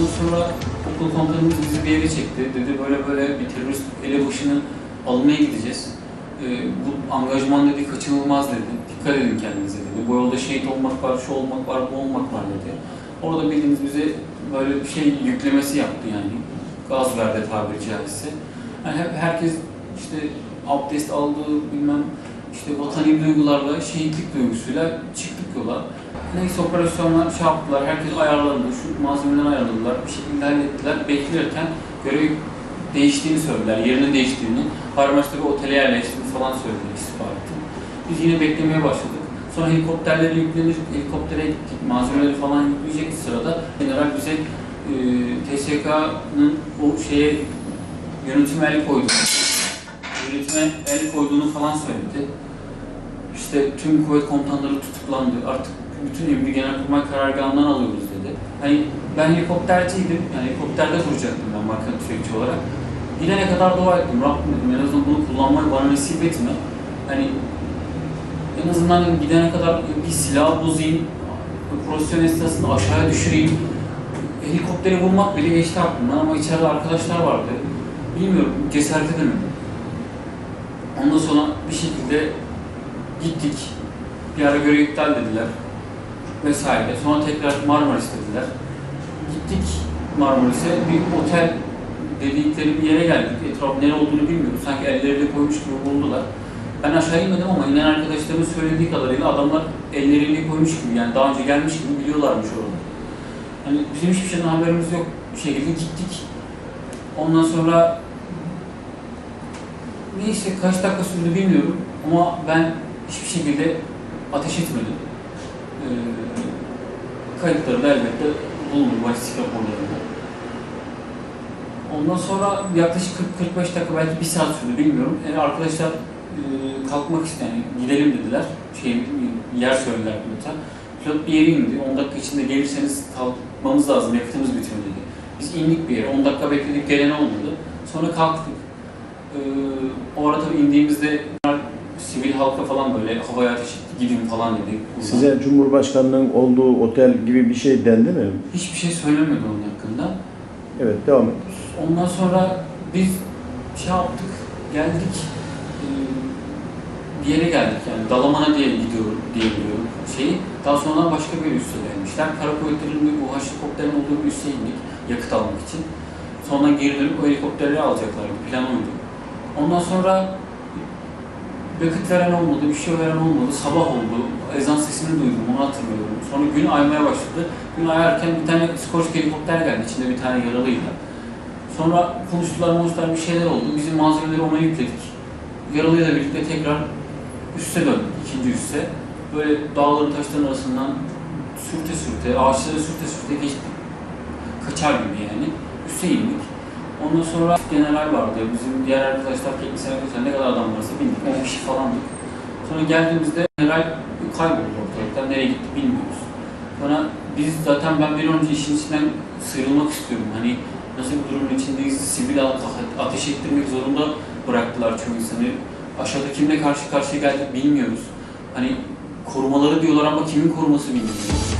Ondan sonra okul komutanımız bizi bir yere çekti. Dedi böyle böyle bir terörist elebaşını almaya gideceğiz. Ee, bu angajman dedi kaçınılmaz dedi. Dikkat edin kendinize dedi. Bu yolda şehit olmak var, şu olmak var, bu olmak var dedi. Orada bildiğiniz bize böyle bir şey yüklemesi yaptı yani. Gaz verdi tabiri caizse. Yani hep herkes işte abdest aldı bilmem işte vatani duygularla, şehitlik duygusuyla çıktık yola. Neyse operasyonlar şey yaptılar, herkes ayarlandı, şu malzemeden ayarladılar, bir şekilde hallettiler. Beklerken görev değiştiğini söylediler, yerinin değiştiğini. Harmaç'ta bir otele yerleştiğini falan söylediler istihbaratı. Biz yine beklemeye başladık. Sonra helikopterlere yüklenir, helikoptere gittik, malzemeleri falan yükleyecek sırada general bize e, TSK'nın o şeye yönetime el koydu. Yönetime el koyduğunu falan söyledi. İşte tüm kuvvet komutanları tutuklandı. Artık bütün emri genelkurmay karargahından alıyoruz dedi. Hani ben helikopterciydim. Yani helikopterde duracaktım ben makine tüfekçi olarak. Gidene kadar dua ettim. Rabbim dedim en azından bunu kullanmayı bana nasip etme. Hani en azından gidene kadar bir silah bozayım, operasyon esnasında aşağıya düşüreyim. Helikopteri vurmak bile geçti aklımdan ama içeride arkadaşlar vardı. Bilmiyorum, cesaret edemedim. Ondan sonra bir şekilde gittik. Bir ara görev iptal dediler vesaire. Sonra tekrar Marmaris dediler. Gittik Marmaris'e bir otel dedikleri bir yere geldik. Etraf nere olduğunu bilmiyoruz. Sanki elleriyle koymuş gibi buldular. Ben aşağı inmedim ama inen arkadaşlarımın söylediği kadarıyla adamlar elleriyle koymuş gibi yani daha önce gelmiş gibi biliyorlarmış orada. Hani bizim hiçbir şeyden haberimiz yok. Bir şekilde gittik. Ondan sonra neyse kaç dakika sürdü bilmiyorum ama ben hiçbir şekilde ateş etmedim. Ee, kayıtları da elbette bulunur balistik raporlarında. Ondan sonra yaklaşık 40-45 dakika belki bir saat sürdü bilmiyorum. Yani arkadaşlar e, kalkmak isteyen, gidelim dediler. Şey, yer söylediler pilota. Pilot bir yere indi. 10 dakika içinde gelirseniz kalkmamız lazım, yakıtımız bitiyor dedi. Biz indik bir yere. 10 dakika bekledik, gelen olmadı. Sonra kalktık. Ee, o arada indiğimizde sivil halka falan böyle havaya ateş gidin falan dedi. Size Cumhurbaşkanı'nın olduğu otel gibi bir şey dendi mi? Hiçbir şey söylemedi onun hakkında. Evet, devam et. Ondan sonra biz şey yaptık, geldik. Ee, bir yere geldik yani Dalaman'a diye gidiyor diye biliyorum şeyi. Daha sonra başka bir üsse gelmişler. Kara kuvvetlerinin bir bu helikopterin olduğu bir üsse indik yakıt almak için. Sonra geri dönüp o helikopterleri alacaklardı. Plan oydu. Ondan sonra yakıt veren olmadı, bir şey veren olmadı. Sabah oldu. Ezan sesini duydum, onu hatırlıyorum. Sonra gün aymaya başladı. Gün ayarken bir tane Skoçka helikopter geldi. içinde bir tane yaralıyla. Sonra konuştular, konuştular bir şeyler oldu. Bizim malzemeleri ona yükledik. Yaralıyla birlikte tekrar üste döndük, ikinci üste. Böyle dağların taşların arasından sürte sürte, ağaçları sürte sürte geçtik. Kaçar gibi yani. Üste indik. Ondan sonra general vardı. Bizim diğer arkadaşlar, teknisyen arkadaşlar ne kadar adam varsa bindik. 10 kişi falandık. Sonra geldiğimizde general kayboldu ortalıktan. Nereye gitti bilmiyoruz. Sonra biz zaten ben bir önce işin içinden sıyrılmak istiyorum. Hani nasıl bir durumun içindeyiz, sivil ateş ettirmek zorunda bıraktılar çoğu insanı. Aşağıda kimle karşı karşıya geldik bilmiyoruz. Hani korumaları diyorlar ama kimin koruması bilmiyoruz.